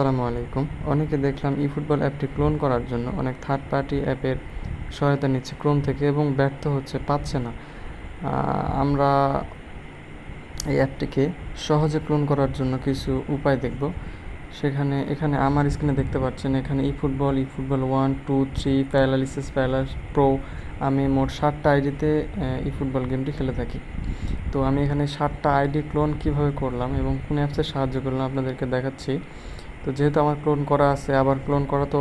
আসসালামু আলাইকুম। অনেকে দেখলাম ই ফুটবল অ্যাপটি ক্লোন করার জন্য অনেক থার্ড পার্টি অ্যাপের সহায়তা নিচ্ছে, ক্রোম থেকে এবং ব্যর্থ হচ্ছে, পাচ্ছে না। আমরা এই অ্যাপটিকে সহজে ক্লোন করার জন্য কিছু উপায় দেখব। সেখানে, এখানে আমার স্ক্রিনে দেখতে পাচ্ছেন, এখানে e football e football one two three প্যারালালিসিস প্যারালাস প্রো আমি মোট সাতটা আইডিতে ই ফুটবল গেমটি খেলে থাকি। তো আমি এখানে সাতটা আইডি ক্লোন কীভাবে করলাম এবং কোন অ্যাপসের সাহায্য করলাম আপনাদেরকে দেখাচ্ছি। তো যেহেতু আমার ক্লোন করা আছে, আবার ক্লোন করা তো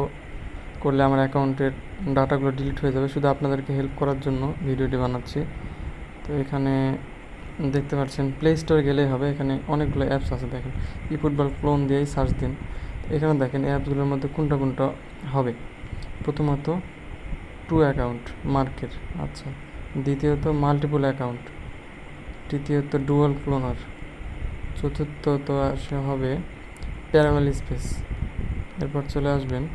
করলে আমার অ্যাকাউন্টের ডাটাগুলো ডিলিট হয়ে যাবে। শুধু আপনাদেরকে হেল্প করার জন্য ভিডিওটি বানাচ্ছি। তো এখানে দেখতে পাচ্ছেন প্লে স্টোরে গেলেই হবে। এখানে অনেকগুলো অ্যাপস আছে, দেখেন। ই ফুটবল ক্লোন দিয়েই সার্চ দিন। এখানে দেখেন অ্যাপসগুলোর মধ্যে কোনটা কোনটা হবে? প্রথমত টু অ্যাকাউন্ট মার্কের আচ্ছা। দ্বিতীয়ত মাল্টিপল অ্যাকাউন্ট তৃতীয়ত ডুয়াল ক্লোনার চতুর্থত আসে হবে প্যারালাল স্পেস। এরপর চলে আসবেন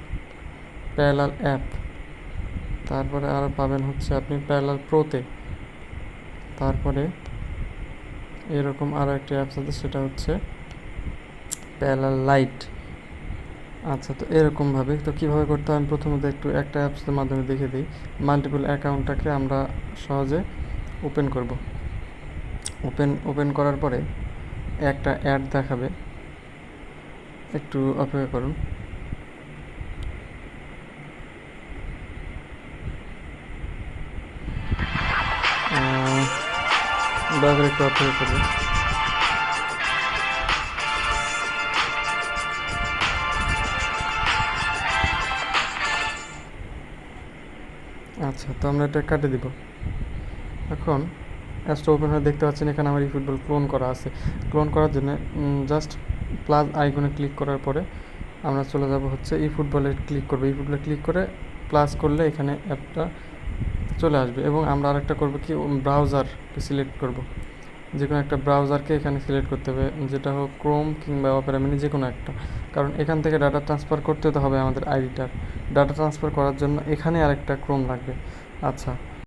প্যারালাল অ্যাপ। তারপরে আরও পাবেন হচ্ছে আপনি প্যারালাল প্রোতে। তারপরে এরকম আরও একটি অ্যাপস আছে, সেটা হচ্ছে প্যারালাল লাইট। আচ্ছা তো এরকমভাবে তো কীভাবে করতে হয়? আমি প্রথমত একটু একটা অ্যাপসের মাধ্যমে দেখে দিই। মাল্টিপল অ্যাকাউন্টটাকে আমরা সহজে ওপেন করব। ওপেন ওপেন করার পরে একটা অ্যাড দেখাবে। একটু অপেক্ষা করুন। দয়া একটু অপেক্ষা করুন। আচ্ছা তো আমরা এটা কাটে দিব। এখন অ্যাপসটা ওপেন হয়ে দেখতে পাচ্ছেন, এখানে আমার এই ফুটবল ক্লোন করা আছে। ক্লোন করার জন্য জাস্ট প্লাস আইকনে ক্লিক করার পরে আমরা চলে যাব হচ্ছে এই ফুটবলে ক্লিক করব। এই ফুটবলে ক্লিক করে প্লাস করলে এখানে অ্যাপটা চলে আসবে এবং আমরা আরেকটা করব কি ব্রাউজারকে সিলেক্ট করব। যে কোনো একটা ব্রাউজারকে এখানে সিলেক্ট করতে হবে, যেটা হোক ক্রোম কিংবা অপেরা মিনি যে কোনো একটা। কারণ এখান থেকে ডাটা ট্রান্সফার করতে তো হবে আমাদের আইডিটার ডাটা ট্রান্সফার করার জন্য এখানে আরেকটা ক্রোম লাগবে। আচ্ছা